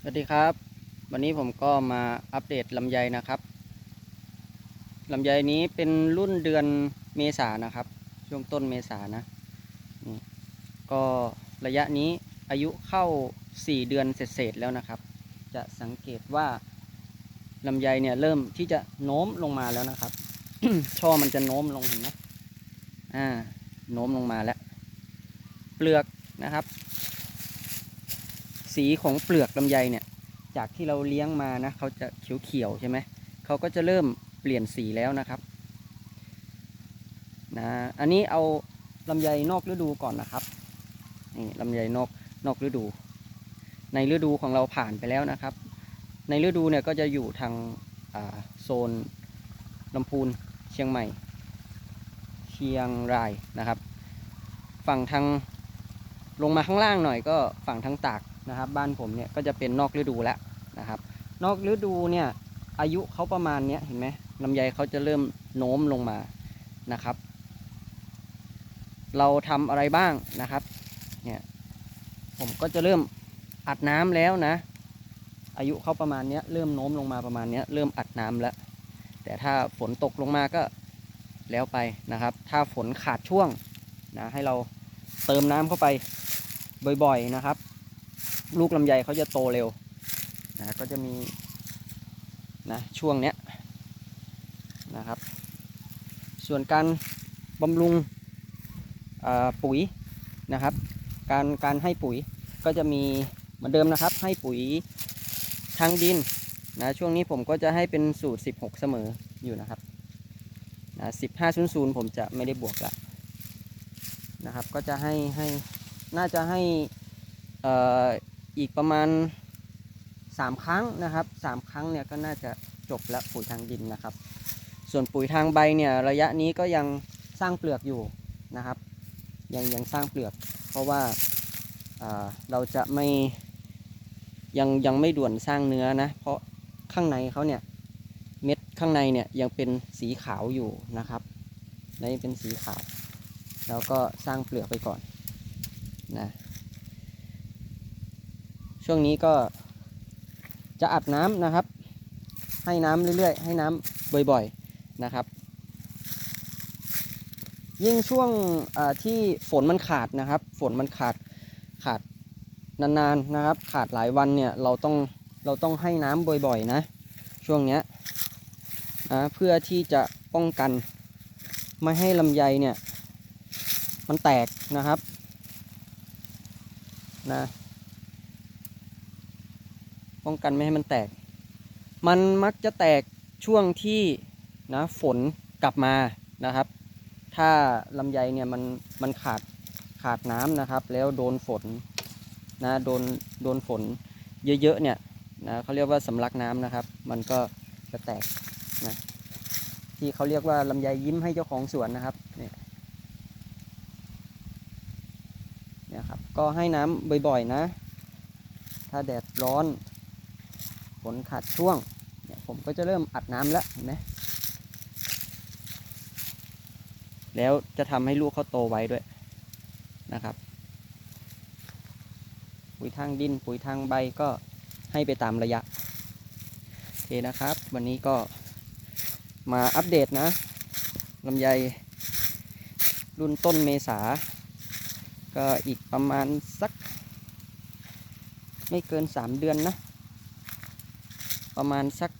สวัสดีครับ วันนี้ผมก็มาอัปเดตลำไยนะครับลำไยนี้เป็นรุ่นเดือนเมษานะครับ ช่วงต้นเมษานะนี่ก็ระยะนี้อายุเข้า 4 เดือนเศษๆแล้วนะครับ จะสังเกตว่าลำไยเนี่ยเริ่มที่จะโน้มลงมาแล้วนะครับ ช่อมันจะโน้มลงเห็นไหมอ่าโน้มลงมาแล้ว เปลือกนะครับ สีของเปลือกลำไยเนี่ย จากที่เราเลี้ยงมานะเขาจะเขียวๆใช่ไหมเขาก็จะเริ่มเปลี่ยนสีแล้วนะครับนะอันนี้เอาลำไยนอกฤดูก่อนนะครับนี่ลำไยนอกนอกฤดู ในฤดูของเราผ่านไปแล้วนะครับ ในฤดูเนี่ยก็จะอยู่ทางาโซนลำพูนเชียงใหม่ เชียงรายนะครับ ฝั่งทางลงมาข้างล่างหน่อยก็ฝั่งทางตาก นะครับ บ้านผมเนี่ยก็จะเป็นนอกฤดูแล้วนะครับ นอกฤดูเนี่ยอายุเขาประมาณเนี้ยเห็นไหมลำไยเขาจะเริ่มโน้มลงมานะครับ เราทำอะไรบ้างนะครับเนี่ยผมก็จะเริ่มอัดน้ำแล้วนะ อายุเขาประมาณเนี้ยเริ่มโน้มลงมาประมาณเนี้ยเริ่มอัดน้ำแล้ว แต่ถ้าฝนตกลงมาก็แล้วไปนะครับ ถ้าฝนขาดช่วงนะให้เราเติมน้ำเข้าไปบ่อยๆนะครับ ลูกลำไยเขาจะโตเร็วนะก็จะมีนะช่วงเนี้ยนะครับ ส่วนการบำรุงปุ๋ยนะครับ การการให้ปุ๋ยก็จะมีเหมือนเดิมนะครับ ให้ปุ๋ยทางดินนะช่วงนี้ผมก็จะให้เป็นสูตร 16 เสมออยู่นะครับนะ1500 ผมจะไม่ได้บวกละนะครับ ก็จะให้ให้น่าจะให้ อีกประมาณ 3 ครั้งนะครับ 3 ครั้งเนี่ยก็น่าจะจบแล้วปุ๋ยทางดินนะครับ ส่วนปุ๋ยทางใบเนี่ยระยะนี้ก็ยังสร้างเปลือกอยู่นะครับ ยังยังสร้างเปลือก เพราะว่าอ่าเราจะไม่ยังยังไม่ด่วนสร้างเนื้อนะ เพราะข้างในเขาเนี่ยเม็ดข้างในเนี่ยยังเป็นสีขาวอยู่นะครับและยังเป็นสีขาว แล้วก็สร้างเปลือกไปก่อนนะ ช่วงนี้ก็จะอัดน้ำนะครับ ให้น้ำเรื่อยๆ ให้น้ำบ่อยๆนะครับ ยิ่งช่วงที่ฝนมันขาดนะครับ ฝนมันขาดขาดนานๆนะครับ ขาดหลายวันเนี่ยเราต้องเราต้องให้น้ำบ่อยๆ นะ ช่วงเนี้ยนะเพื่อที่จะป้องกันไม่ให้ลำไยเนี่ย มันแตกนะครับนะ ป้องกันไม่ให้มันแตก มันมักจะแตกช่วงที่นะฝนกลับมานะครับ ถ้าลำไยเนี่ยมันมันขาดขาดน้ำนะครับ แล้วโดนฝนนะโดนโดนฝนเยอะๆเนี่ยนะเขาเรียกว่าสำลักน้ำนะครับ มันก็จะแตกนะที่เขาเรียกว่าลำไยยิ้มให้เจ้าของสวนนะครับเนี่ยเนี่ยครับ ก็ให้น้ำบ่อยๆนะ ถ้าแดดร้อน ฝนขาดช่วงเนี่ยผมก็จะเริ่มอัดน้ำแล้วเห็นไหมแล้วจะทำให้ลูกเขาโตไวด้วยนะครับ ปุ๋ยทางดินปุ๋ยทางใบก็ให้ไปตามระยะโอเคนะครับ วันนี้ก็มาอัปเดตนะลำไยรุ่นต้นเมษา ก็อีกประมาณสัก ไม่เกิน 3 เดือนนะ ประมาณสัก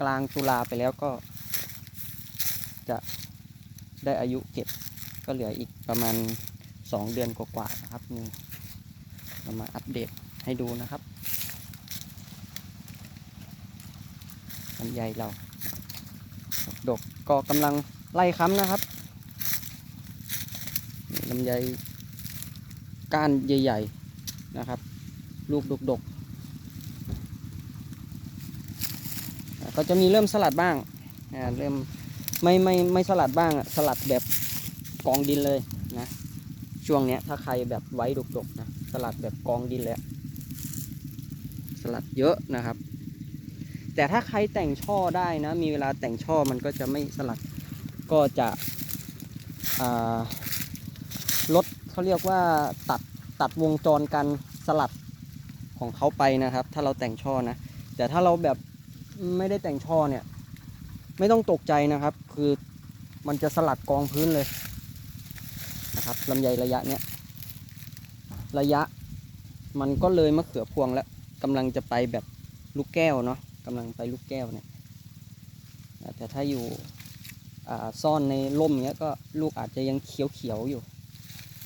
กลางตุลาไปแล้วก็ จะได้อายุเก็บก็เหลืออีกประมาณ 2 เดือนกว่าๆนะครับนี่เรามาอัปเดตให้ดูนะครับลำไยเราดกก็กำลังไล่ค้ำนะครับลำไยก้านใหญ่ ๆ นะครับ ลูกดกๆอ่า ก็จะมีเริ่มสลัดบ้างอ่าเริ่มไม่ไม่ไม่สลัดบ้างอะสลัดแบบกองดินเลยนะช่วงเนี้ยถ้าใครแบบไว้ดกๆนะสลัดแบบกองดินเลยสลัดเยอะนะครับ แต่ถ้าใครแต่งช่อได้นะ มีเวลาแต่งช่อมันก็จะไม่สลัดก็จะลดเขาเรียกว่าตัดตัดวงจรการสลัดของเขาไปนะครับ ถ้าเราแต่งช่อนะ แต่ถ้าเราแบบ ไม่ได้แต่งช่อเนี่ย ไม่ต้องตกใจนะครับ คือมันจะสลัดกองพื้นเลยนะครับลำไยระยะเนี้ยระยะมันก็เลยมะเขือพวงแล้วกำลังจะไปแบบลูกแก้วเนาะกำลังไปลูกแก้วเนี่ยแต่ถ้าอยู่ซ่อนในร่มเนี้ยก็ลูกอาจจะยังเขียวๆอยู่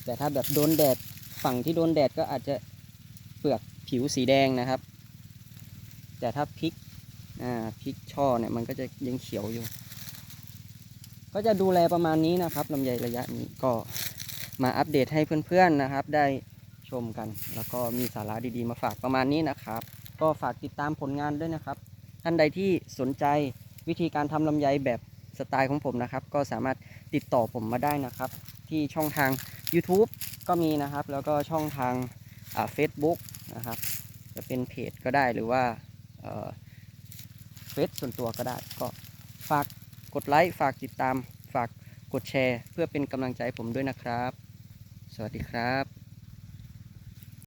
แต่ถ้าแบบโดนแดดฝั่งที่โดนแดดก็อาจจะเปลือกผิวสีแดงนะครับ แต่ถ้าพริก พริกช่อเนี่ยมันก็จะยังเขียวอยู่ ก็จะดูแลประมาณนี้นะครับลำไยระยะนี้ก็มาอัปเดตให้เพื่อนๆนะครับ ได้ชมกัน แล้วก็มีสาระดีๆมาฝากประมาณนี้นะครับ ก็ฝากติดตามผลงานด้วยนะครับ ท่านใดที่สนใจวิธีการทำลำไยแบบสไตล์ของผมนะครับ ก็สามารถติดต่อผมมาได้นะครับ ที่ช่องทาง YouTube ก็มีนะครับ แล้วก็ช่องทางเฟซบุ๊กนะครับ จะเป็นเพจก็ได้หรือว่า เฟซส่วนตัวก็ได้ ก็ฝากกดไลค์ฝากติดตาม ฝากกดแชร์ เพื่อเป็นกำลังใจผมด้วยนะครับ สวัสดีครับ